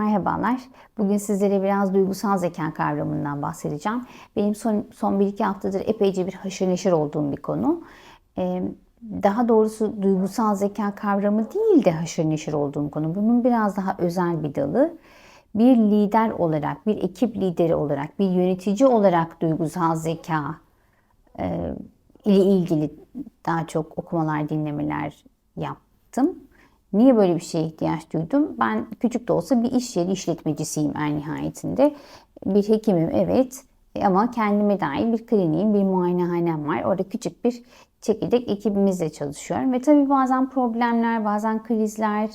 Merhabalar. Bugün sizlere biraz duygusal zeka kavramından bahsedeceğim. Benim son, son 1-2 haftadır epeyce bir haşır neşir olduğum bir konu. Ee, daha doğrusu duygusal zeka kavramı değil de haşır neşir olduğum konu. Bunun biraz daha özel bir dalı. Bir lider olarak, bir ekip lideri olarak, bir yönetici olarak duygusal zeka e, ile ilgili daha çok okumalar, dinlemeler yaptım. Niye böyle bir şeye ihtiyaç duydum? Ben küçük de olsa bir iş yeri işletmecisiyim en nihayetinde. Bir hekimim evet ama kendime dair bir kliniğim, bir muayenehanem var. Orada küçük bir çekirdek ekibimizle çalışıyorum. Ve tabii bazen problemler, bazen krizler,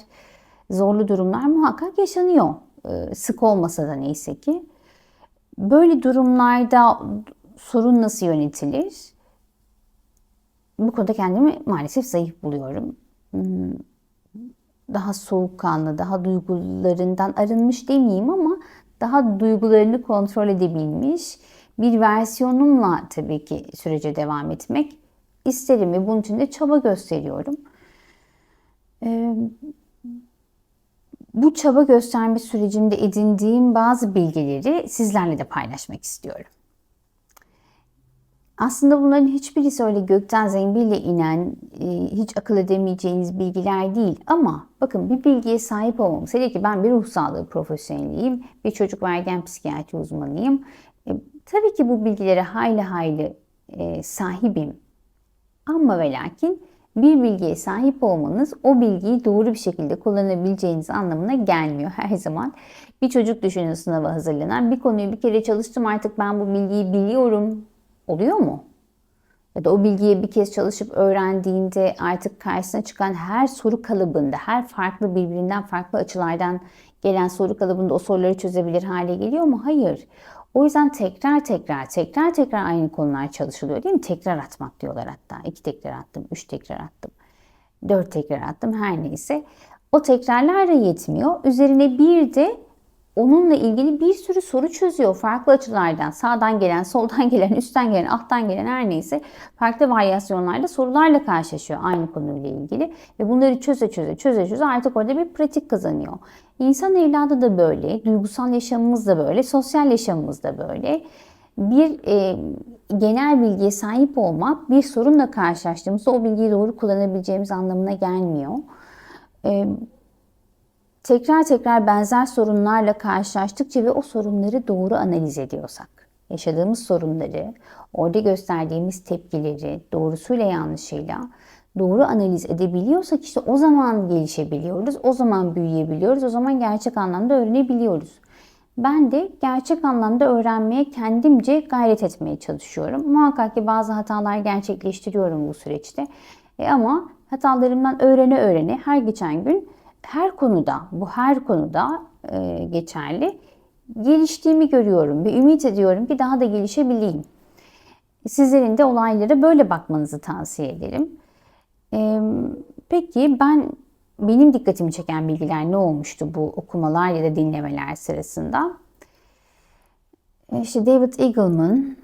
zorlu durumlar muhakkak yaşanıyor. Ee, sık olmasa da neyse ki. Böyle durumlarda sorun nasıl yönetilir? Bu konuda kendimi maalesef zayıf buluyorum. Daha soğukkanlı, daha duygularından arınmış demeyeyim ama daha duygularını kontrol edebilmiş bir versiyonumla tabii ki sürece devam etmek isterim ve bunun için de çaba gösteriyorum. Ee, bu çaba gösterme sürecinde edindiğim bazı bilgileri sizlerle de paylaşmak istiyorum. Aslında bunların hiçbirisi öyle gökten zembille inen, e, hiç akıl edemeyeceğiniz bilgiler değil. Ama bakın bir bilgiye sahip olmamız. Hele ki ben bir ruh sağlığı profesyoneliyim, bir çocuk ve ergen psikiyatri uzmanıyım. E, tabii ki bu bilgilere hayli hayli e, sahibim. Ama ve lakin bir bilgiye sahip olmanız o bilgiyi doğru bir şekilde kullanabileceğiniz anlamına gelmiyor her zaman. Bir çocuk düşünün sınava hazırlanan bir konuyu bir kere çalıştım artık ben bu bilgiyi biliyorum oluyor mu? Ya da o bilgiye bir kez çalışıp öğrendiğinde artık karşısına çıkan her soru kalıbında, her farklı birbirinden farklı açılardan gelen soru kalıbında o soruları çözebilir hale geliyor mu? Hayır. O yüzden tekrar tekrar tekrar tekrar aynı konular çalışılıyor değil mi? Tekrar atmak diyorlar hatta. İki tekrar attım, üç tekrar attım, dört tekrar attım her neyse. O tekrarlar da yetmiyor. Üzerine bir de onunla ilgili bir sürü soru çözüyor. Farklı açılardan sağdan gelen, soldan gelen, üstten gelen, alttan gelen her neyse farklı varyasyonlarda sorularla karşılaşıyor aynı konuyla ilgili. Ve bunları çöze çöze çöze çöze artık orada bir pratik kazanıyor. İnsan evladı da böyle, duygusal yaşamımız da böyle, sosyal yaşamımız da böyle. Bir e, genel bilgiye sahip olmak bir sorunla karşılaştığımızda o bilgiyi doğru kullanabileceğimiz anlamına gelmiyor. E, tekrar tekrar benzer sorunlarla karşılaştıkça ve o sorunları doğru analiz ediyorsak, yaşadığımız sorunları, orada gösterdiğimiz tepkileri doğrusuyla yanlışıyla doğru analiz edebiliyorsak işte o zaman gelişebiliyoruz, o zaman büyüyebiliyoruz, o zaman gerçek anlamda öğrenebiliyoruz. Ben de gerçek anlamda öğrenmeye kendimce gayret etmeye çalışıyorum. Muhakkak ki bazı hatalar gerçekleştiriyorum bu süreçte. E ama hatalarımdan öğrene öğrene her geçen gün her konuda, bu her konuda e, geçerli geliştiğimi görüyorum ve ümit ediyorum ki daha da gelişebileyim. Sizlerin de olaylara böyle bakmanızı tavsiye ederim. E, peki ben benim dikkatimi çeken bilgiler ne olmuştu bu okumalar ya da dinlemeler sırasında? E, işte David Eagleman,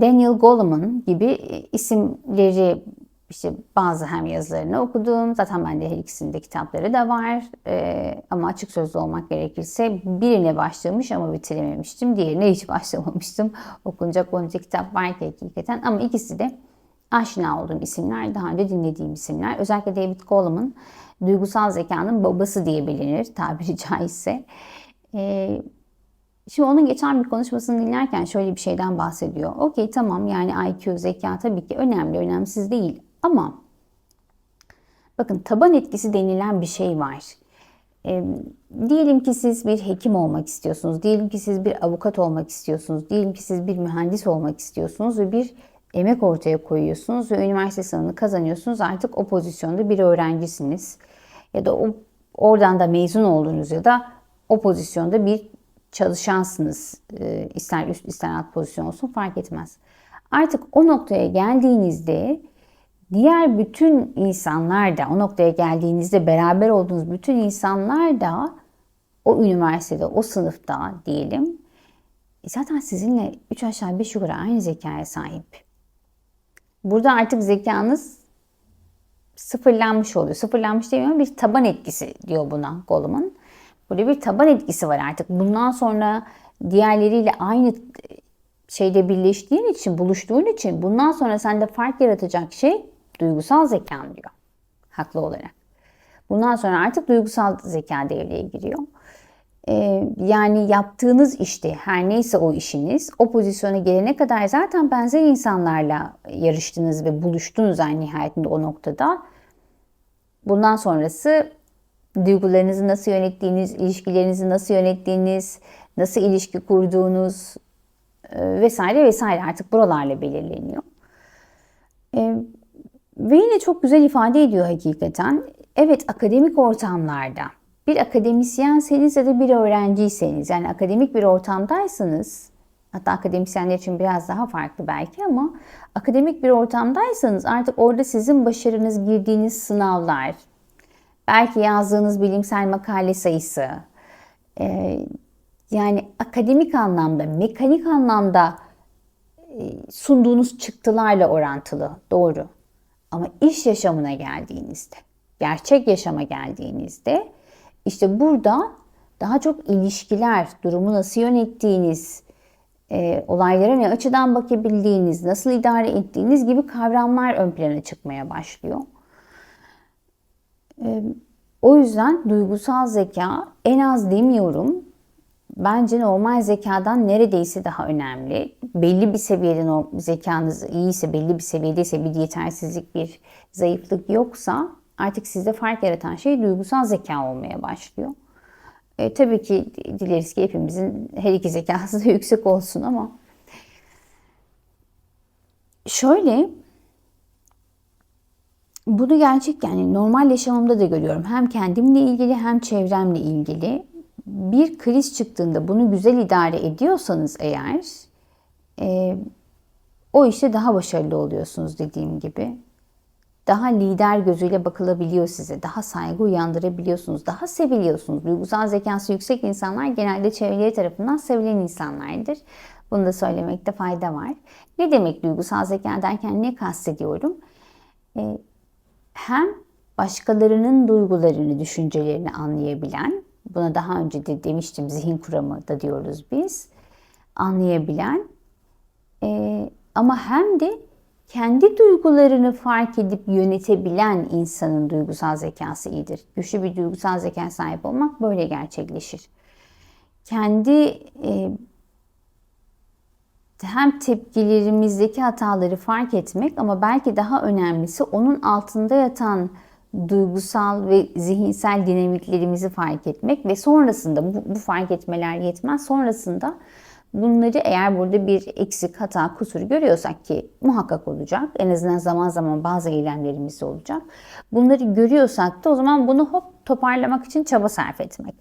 Daniel Goleman gibi isimleri işte bazı hem yazılarını okudum. Zaten bende her ikisinde kitapları da var. Ee, ama açık sözlü olmak gerekirse birine başlamış ama bitirememiştim. Diğerine hiç başlamamıştım. Okunacak onca kitap var ki hakikaten. Ama ikisi de aşina olduğum isimler, daha önce dinlediğim isimler. Özellikle David Goleman duygusal zekanın babası diye bilinir tabiri caizse. Ee, Şimdi onun geçen bir konuşmasını dinlerken şöyle bir şeyden bahsediyor. Okey tamam yani IQ, zeka tabii ki önemli, önemsiz değil. Ama bakın taban etkisi denilen bir şey var. E, diyelim ki siz bir hekim olmak istiyorsunuz. Diyelim ki siz bir avukat olmak istiyorsunuz. Diyelim ki siz bir mühendis olmak istiyorsunuz ve bir emek ortaya koyuyorsunuz ve üniversite sınavını kazanıyorsunuz. Artık o pozisyonda bir öğrencisiniz. Ya da o, oradan da mezun oldunuz ya da o pozisyonda bir çalışansınız. E, ister üst ister alt pozisyon olsun fark etmez. Artık o noktaya geldiğinizde diğer bütün insanlar da o noktaya geldiğinizde beraber olduğunuz bütün insanlar da o üniversitede, o sınıfta diyelim zaten sizinle 3 aşağı 5 yukarı aynı zekaya sahip. Burada artık zekanız sıfırlanmış oluyor. Sıfırlanmış demiyorum bir taban etkisi diyor buna Goleman. Böyle bir taban etkisi var artık. Bundan sonra diğerleriyle aynı şeyde birleştiğin için, buluştuğun için bundan sonra sende fark yaratacak şey duygusal zekan diyor. Haklı olarak. Bundan sonra artık duygusal zeka devreye giriyor. Ee, yani yaptığınız işte her neyse o işiniz o pozisyona gelene kadar zaten benzer insanlarla yarıştınız ve buluştunuz aynı nihayetinde o noktada. Bundan sonrası duygularınızı nasıl yönettiğiniz, ilişkilerinizi nasıl yönettiğiniz, nasıl ilişki kurduğunuz e, vesaire vesaire artık buralarla belirleniyor. E, ve yine çok güzel ifade ediyor hakikaten. Evet akademik ortamlarda bir akademisyenseniz ya da bir öğrenciyseniz yani akademik bir ortamdaysanız hatta akademisyenler için biraz daha farklı belki ama akademik bir ortamdaysanız artık orada sizin başarınız girdiğiniz sınavlar, belki yazdığınız bilimsel makale sayısı, e, yani akademik anlamda, mekanik anlamda e, sunduğunuz çıktılarla orantılı, doğru. Ama iş yaşamına geldiğinizde, gerçek yaşama geldiğinizde işte burada daha çok ilişkiler, durumu nasıl yönettiğiniz, e, olaylara ne açıdan bakabildiğiniz, nasıl idare ettiğiniz gibi kavramlar ön plana çıkmaya başlıyor. E, o yüzden duygusal zeka en az demiyorum. Bence normal zekadan neredeyse daha önemli. Belli bir seviyede zekanız iyiyse, belli bir seviyedeyse bir yetersizlik, bir zayıflık yoksa artık sizde fark yaratan şey duygusal zeka olmaya başlıyor. E, tabii ki dileriz ki hepimizin her iki zekası da yüksek olsun ama şöyle bunu gerçek yani normal yaşamımda da görüyorum. Hem kendimle ilgili hem çevremle ilgili. Bir kriz çıktığında bunu güzel idare ediyorsanız eğer e, o işte daha başarılı oluyorsunuz dediğim gibi daha lider gözüyle bakılabiliyor size. Daha saygı uyandırabiliyorsunuz. Daha seviliyorsunuz. Duygusal zekası yüksek insanlar genelde çevreleri tarafından sevilen insanlardır. Bunu da söylemekte fayda var. Ne demek duygusal zeka derken ne kastediyorum? Ee, hem başkalarının duygularını, düşüncelerini anlayabilen, buna daha önce de demiştim zihin kuramı da diyoruz biz, anlayabilen e, ama hem de kendi duygularını fark edip yönetebilen insanın duygusal zekası iyidir. Güçlü bir duygusal zeka sahip olmak böyle gerçekleşir. Kendi e, hem tepkilerimizdeki hataları fark etmek ama belki daha önemlisi onun altında yatan duygusal ve zihinsel dinamiklerimizi fark etmek ve sonrasında bu, bu fark etmeler yetmez. Sonrasında Bunları eğer burada bir eksik, hata, kusur görüyorsak ki muhakkak olacak. En azından zaman zaman bazı eylemlerimiz olacak. Bunları görüyorsak da o zaman bunu hop toparlamak için çaba sarf etmek.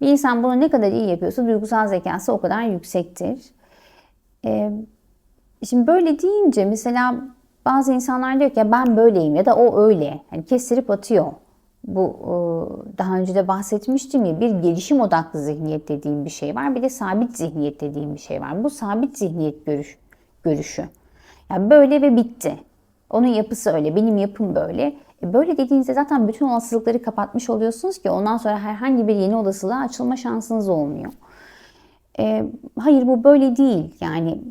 Bir insan bunu ne kadar iyi yapıyorsa duygusal zekası o kadar yüksektir. Ee, şimdi böyle deyince mesela bazı insanlar diyor ki ya ben böyleyim ya da o öyle. Yani kestirip atıyor bu e, daha önce de bahsetmiştim ya bir gelişim odaklı zihniyet dediğim bir şey var. Bir de sabit zihniyet dediğim bir şey var. Bu sabit zihniyet görüş, görüşü. Yani böyle ve bitti. Onun yapısı öyle, benim yapım böyle. E böyle dediğinizde zaten bütün olasılıkları kapatmış oluyorsunuz ki ondan sonra herhangi bir yeni olasılığa açılma şansınız olmuyor. E, hayır bu böyle değil. Yani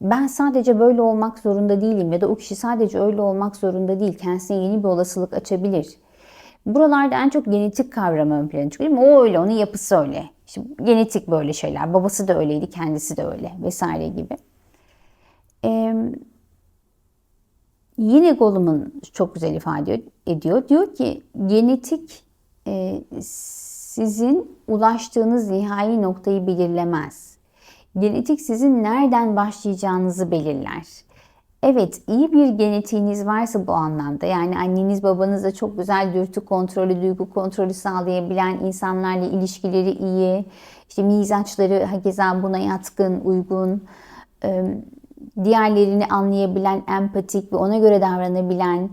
ben sadece böyle olmak zorunda değilim ya da o kişi sadece öyle olmak zorunda değil. Kendisine yeni bir olasılık açabilir. Buralarda en çok genetik kavramı ön plana çıkıyor. O öyle, onun yapısı öyle. İşte genetik böyle şeyler. Babası da öyleydi, kendisi de öyle vesaire gibi. Ee, yine Gollum'un çok güzel ifade ediyor. Diyor ki genetik e, sizin ulaştığınız nihai noktayı belirlemez. Genetik sizin nereden başlayacağınızı belirler. Evet iyi bir genetiğiniz varsa bu anlamda yani anneniz babanız çok güzel dürtü kontrolü, duygu kontrolü sağlayabilen insanlarla ilişkileri iyi, işte mizaçları hakeza buna yatkın, uygun, diğerlerini anlayabilen, empatik ve ona göre davranabilen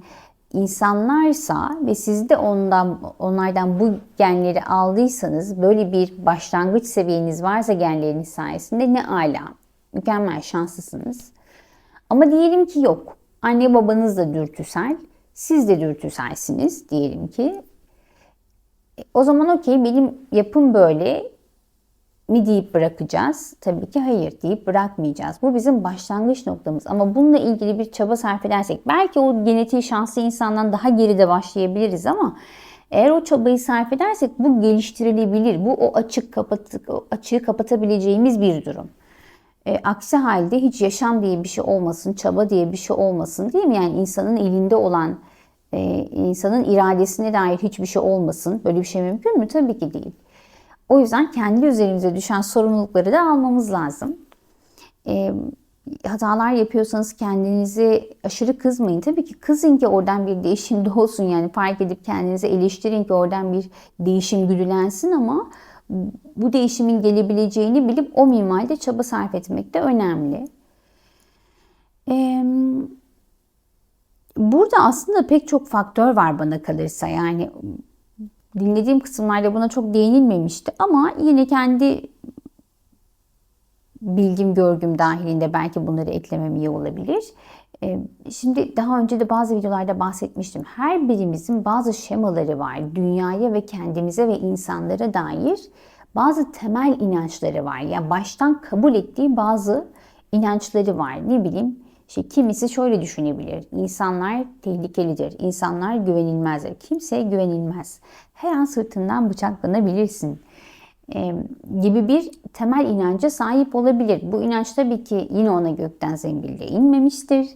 insanlarsa ve siz de ondan onlardan bu genleri aldıysanız böyle bir başlangıç seviyeniz varsa genleriniz sayesinde ne ala. Mükemmel şanslısınız. Ama diyelim ki yok. Anne babanız da dürtüsel, siz de dürtüselsiniz diyelim ki. E, O zaman okey benim yapım böyle mi deyip bırakacağız? Tabii ki hayır deyip bırakmayacağız. Bu bizim başlangıç noktamız. Ama bununla ilgili bir çaba sarf edersek belki o genetiği şanslı insandan daha geride başlayabiliriz ama eğer o çabayı sarf edersek bu geliştirilebilir. Bu o açık kapat o açığı kapatabileceğimiz bir durum. E, aksi halde hiç yaşam diye bir şey olmasın, çaba diye bir şey olmasın değil mi? Yani insanın elinde olan, e, insanın iradesine dair hiçbir şey olmasın. Böyle bir şey mümkün mü? Tabii ki değil. O yüzden kendi üzerimize düşen sorumlulukları da almamız lazım. E, hatalar yapıyorsanız kendinize aşırı kızmayın. Tabii ki kızın ki oradan bir değişim doğsun. Yani fark edip kendinize eleştirin ki oradan bir değişim güdülensin ama bu değişimin gelebileceğini bilip o minvalde çaba sarf etmek de önemli. Ee, burada aslında pek çok faktör var bana kalırsa. Yani dinlediğim kısımlarda buna çok değinilmemişti ama yine kendi bilgim görgüm dahilinde belki bunları eklemem iyi olabilir. Ee, Şimdi daha önce de bazı videolarda bahsetmiştim. Her birimizin bazı şemaları var. Dünyaya ve kendimize ve insanlara dair bazı temel inançları var. Yani baştan kabul ettiği bazı inançları var. Ne bileyim işte kimisi şöyle düşünebilir. İnsanlar tehlikelidir. İnsanlar güvenilmezdir. Kimseye güvenilmez. Her an sırtından bıçaklanabilirsin e, gibi bir temel inanca sahip olabilir. Bu inanç tabii ki yine ona gökten zembille inmemiştir.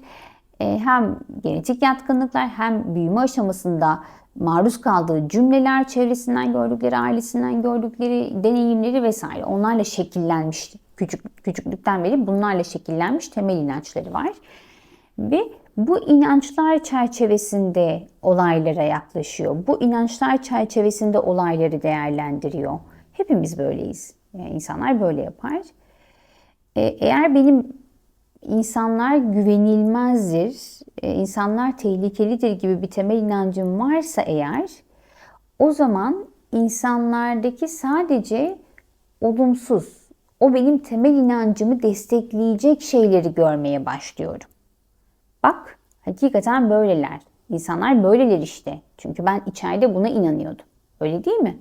E, hem genetik yatkınlıklar hem büyüme aşamasında maruz kaldığı cümleler, çevresinden gördükleri, ailesinden gördükleri deneyimleri vesaire onlarla şekillenmiş. Küçük, küçüklükten beri bunlarla şekillenmiş temel inançları var. Ve bu inançlar çerçevesinde olaylara yaklaşıyor. Bu inançlar çerçevesinde olayları değerlendiriyor. Hepimiz böyleyiz. Yani insanlar böyle yapar. Ee, eğer benim insanlar güvenilmezdir, e, insanlar tehlikelidir gibi bir temel inancım varsa eğer, o zaman insanlardaki sadece olumsuz, o benim temel inancımı destekleyecek şeyleri görmeye başlıyorum. Bak, hakikaten böyleler. İnsanlar böyleler işte. Çünkü ben içeride buna inanıyordum. Öyle değil mi?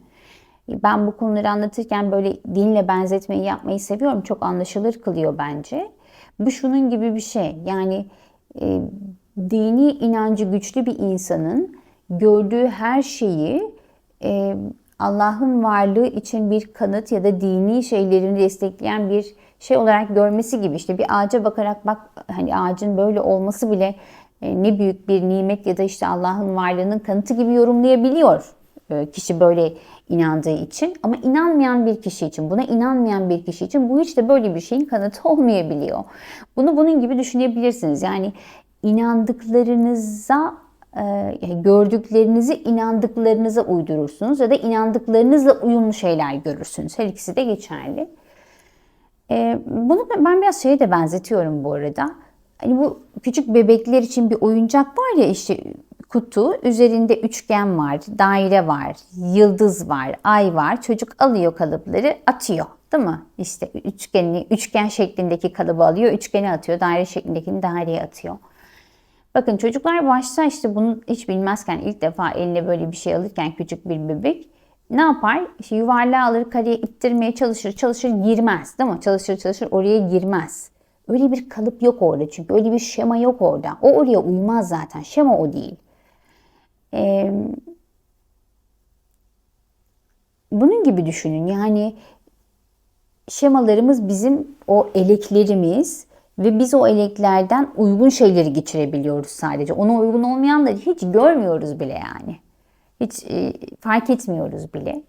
Ben bu konuları anlatırken böyle dinle benzetmeyi yapmayı seviyorum. Çok anlaşılır kılıyor bence. Bu şunun gibi bir şey. Yani e, dini inancı güçlü bir insanın gördüğü her şeyi e, Allah'ın varlığı için bir kanıt ya da dini şeylerini destekleyen bir şey olarak görmesi gibi. İşte bir ağaca bakarak bak hani ağacın böyle olması bile e, ne büyük bir nimet ya da işte Allah'ın varlığının kanıtı gibi yorumlayabiliyor e, kişi böyle inandığı için ama inanmayan bir kişi için, buna inanmayan bir kişi için bu hiç de böyle bir şeyin kanıtı olmayabiliyor. Bunu bunun gibi düşünebilirsiniz. Yani inandıklarınıza e, gördüklerinizi inandıklarınıza uydurursunuz ya da inandıklarınızla uyumlu şeyler görürsünüz. Her ikisi de geçerli. E, bunu ben biraz şeye de benzetiyorum bu arada. Hani bu küçük bebekler için bir oyuncak var ya işte kutu üzerinde üçgen var, daire var, yıldız var, ay var. Çocuk alıyor kalıpları atıyor. Değil mi? İşte üçgeni, üçgen şeklindeki kalıbı alıyor, üçgeni atıyor, daire şeklindekini daireye atıyor. Bakın çocuklar başta işte bunu hiç bilmezken ilk defa eline böyle bir şey alırken küçük bir bebek ne yapar? İşte yuvarlağı alır kareye ittirmeye çalışır, çalışır girmez değil mi? Çalışır çalışır oraya girmez. Öyle bir kalıp yok orada çünkü öyle bir şema yok orada. O oraya uymaz zaten. Şema o değil. Ee, bunun gibi düşünün. Yani şemalarımız bizim o eleklerimiz ve biz o eleklerden uygun şeyleri geçirebiliyoruz sadece. Ona uygun olmayanları hiç görmüyoruz bile yani. Hiç e, fark etmiyoruz bile.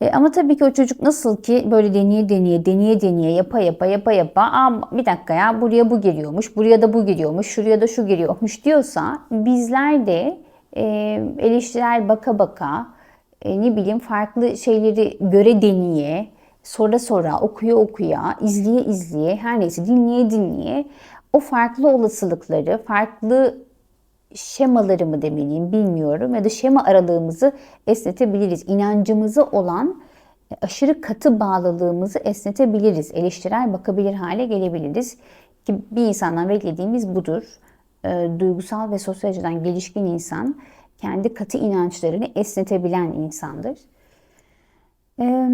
E, ama tabii ki o çocuk nasıl ki böyle deneye deneye, deneye deneye, yapa yapa, yapa yapa, Aa, bir dakika ya buraya bu giriyormuş, buraya da bu giriyormuş, şuraya da şu giriyormuş diyorsa bizler de e, eleştirel baka baka, e, ne bileyim farklı şeyleri göre deneye, sonra sonra okuya okuya, izleye izleye, her neyse dinleye dinleye o farklı olasılıkları, farklı şemaları mı demeliyim bilmiyorum ya da şema aralığımızı esnetebiliriz. İnancımızı olan aşırı katı bağlılığımızı esnetebiliriz. Eleştirel bakabilir hale gelebiliriz. Ki bir insandan beklediğimiz budur. E, duygusal ve sosyal açıdan gelişkin insan kendi katı inançlarını esnetebilen insandır. Ee,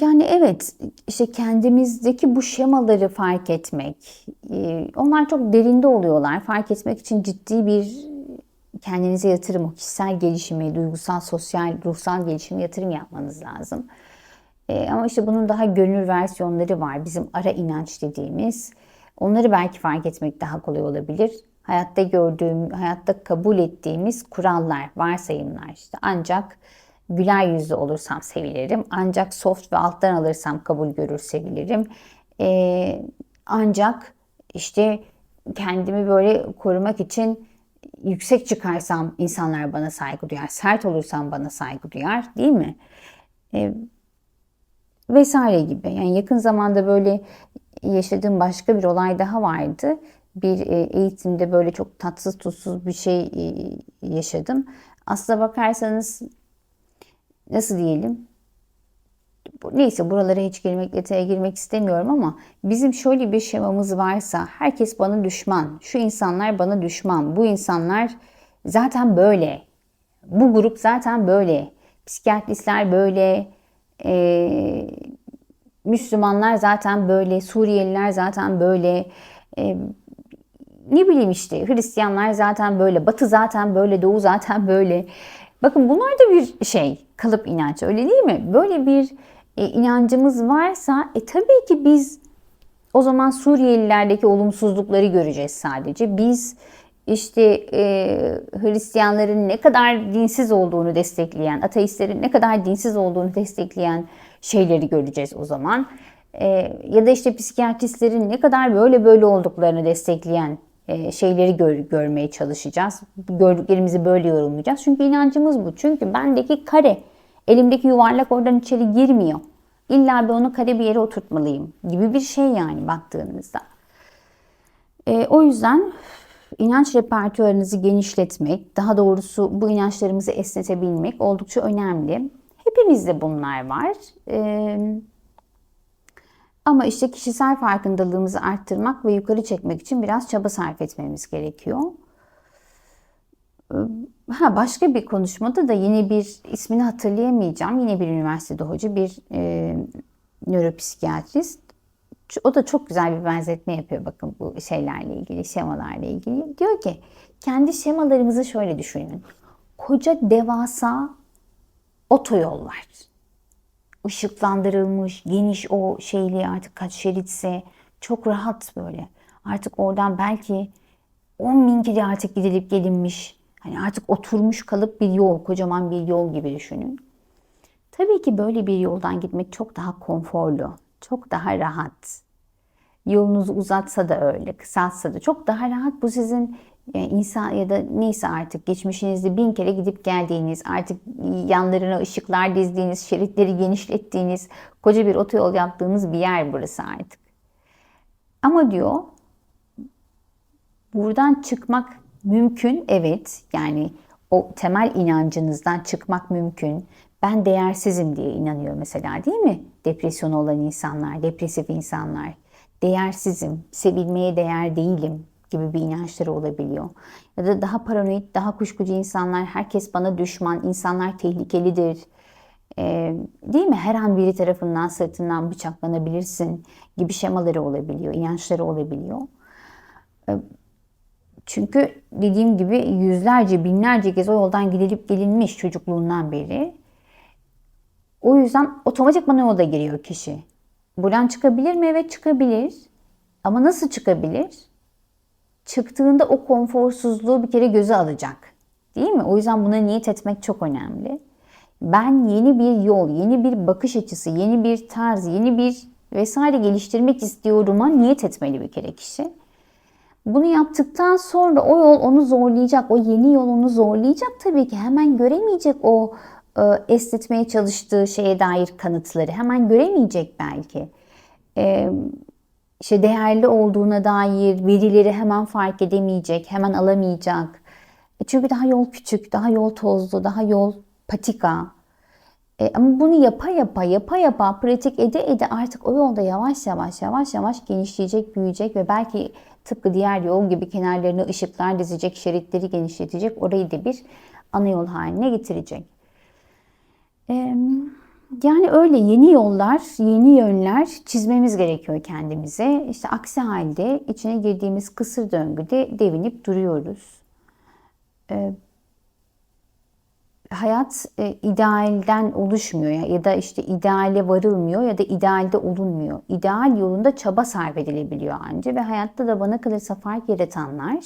yani evet işte kendimizdeki bu şemaları fark etmek, e, onlar çok derinde oluyorlar. Fark etmek için ciddi bir kendinize yatırım, o kişisel gelişimi, duygusal, sosyal, ruhsal gelişimi yatırım yapmanız lazım. E, ama işte bunun daha gönül versiyonları var. Bizim ara inanç dediğimiz. Onları belki fark etmek daha kolay olabilir. Hayatta gördüğüm, hayatta kabul ettiğimiz kurallar, varsayımlar işte. Ancak güler yüzlü olursam sevilirim. Ancak soft ve alttan alırsam kabul görür sevilirim. E, ancak işte kendimi böyle korumak için yüksek çıkarsam insanlar bana saygı duyar. Sert olursam bana saygı duyar değil mi? E, vesaire gibi. Yani yakın zamanda böyle yaşadığım başka bir olay daha vardı. Bir e, eğitimde böyle çok tatsız tutsuz bir şey e, yaşadım. Aslına bakarsanız nasıl diyelim? Neyse buralara hiç girmek, detaya girmek istemiyorum ama bizim şöyle bir şemamız varsa herkes bana düşman, şu insanlar bana düşman, bu insanlar zaten böyle, bu grup zaten böyle, psikiyatristler böyle, e, Müslümanlar zaten böyle, Suriyeliler zaten böyle, e, ne bileyim işte Hristiyanlar zaten böyle, Batı zaten böyle, Doğu zaten böyle. Bakın bunlar da bir şey, kalıp inanç öyle değil mi? Böyle bir e, inancımız varsa e, tabii ki biz o zaman Suriyelilerdeki olumsuzlukları göreceğiz sadece. Biz işte e, Hristiyanların ne kadar dinsiz olduğunu destekleyen, ateistlerin ne kadar dinsiz olduğunu destekleyen şeyleri göreceğiz o zaman. E, ya da işte psikiyatristlerin ne kadar böyle böyle olduklarını destekleyen şeyleri gör, görmeye çalışacağız. Gördüklerimizi böyle yorumlayacağız. Çünkü inancımız bu. Çünkü bendeki kare, elimdeki yuvarlak oradan içeri girmiyor. İlla bir onu kare bir yere oturtmalıyım gibi bir şey yani baktığınızda. E, o yüzden inanç repertuarınızı genişletmek, daha doğrusu bu inançlarımızı esnetebilmek oldukça önemli. Hepimizde bunlar var. Ee, ama işte kişisel farkındalığımızı arttırmak ve yukarı çekmek için biraz çaba sarf etmemiz gerekiyor. Ha, başka bir konuşmada da yine bir ismini hatırlayamayacağım. Yine bir üniversitede hoca, bir e, nöropsikiyatrist. O da çok güzel bir benzetme yapıyor bakın bu şeylerle ilgili, şemalarla ilgili. Diyor ki kendi şemalarımızı şöyle düşünün. Koca devasa otoyol var. Işıklandırılmış, geniş o şeyli artık kaç şeritse çok rahat böyle. Artık oradan belki 10 bin kere artık gidilip gelinmiş. Hani artık oturmuş kalıp bir yol, kocaman bir yol gibi düşünün. Tabii ki böyle bir yoldan gitmek çok daha konforlu, çok daha rahat. Yolunuzu uzatsa da öyle, kısaltsa da çok daha rahat. Bu sizin insan ya da neyse artık geçmişinizde bin kere gidip geldiğiniz, artık yanlarına ışıklar dizdiğiniz, şeritleri genişlettiğiniz, koca bir otoyol yaptığınız bir yer burası artık. Ama diyor buradan çıkmak mümkün evet yani o temel inancınızdan çıkmak mümkün. Ben değersizim diye inanıyor mesela değil mi? Depresyonu olan insanlar, depresif insanlar. Değersizim, sevilmeye değer değilim gibi bir inançları olabiliyor. Ya da daha paranoid, daha kuşkucu insanlar, herkes bana düşman, insanlar tehlikelidir. Ee, değil mi? Her an biri tarafından sırtından bıçaklanabilirsin gibi şemaları olabiliyor, inançları olabiliyor. Ee, çünkü dediğim gibi yüzlerce, binlerce kez o yoldan gidilip gelinmiş çocukluğundan beri. O yüzden otomatikman o yolda giriyor kişi. Buradan çıkabilir mi? Evet çıkabilir. Ama nasıl çıkabilir? Çıktığında o konforsuzluğu bir kere göze alacak. Değil mi? O yüzden buna niyet etmek çok önemli. Ben yeni bir yol, yeni bir bakış açısı, yeni bir tarz, yeni bir vesaire geliştirmek istiyorum'a niyet etmeli bir kere kişi. Bunu yaptıktan sonra o yol onu zorlayacak, o yeni yol onu zorlayacak tabii ki. Hemen göremeyecek o e, esnetmeye çalıştığı şeye dair kanıtları. Hemen göremeyecek belki. E, işte değerli olduğuna dair verileri hemen fark edemeyecek, hemen alamayacak. E çünkü daha yol küçük, daha yol tozlu, daha yol patika. E, ama bunu yapa yapa yapa yapa pratik ede ede artık o yolda yavaş yavaş yavaş yavaş genişleyecek, büyüyecek ve belki tıpkı diğer yol gibi kenarlarına ışıklar dizecek, şeritleri genişletecek, orayı da bir ana yol haline getirecek. E, yani öyle yeni yollar, yeni yönler çizmemiz gerekiyor kendimize. İşte aksi halde içine girdiğimiz kısır döngüde devinip duruyoruz. E, hayat e, idealden oluşmuyor ya, ya da işte ideale varılmıyor ya da idealde olunmuyor. İdeal yolunda çaba sarf edilebiliyor anca ve hayatta da bana kalırsa fark yaratanlar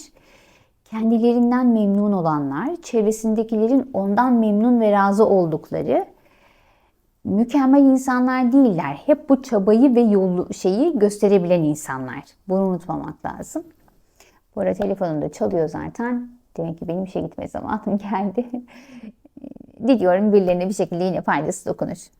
kendilerinden memnun olanlar, çevresindekilerin ondan memnun ve razı oldukları mükemmel insanlar değiller. Hep bu çabayı ve yolu şeyi gösterebilen insanlar. Bunu unutmamak lazım. Bu arada telefonum da çalıyor zaten. Demek ki benim işe gitme zamanım geldi. Diliyorum birilerine bir şekilde yine faydası dokunur.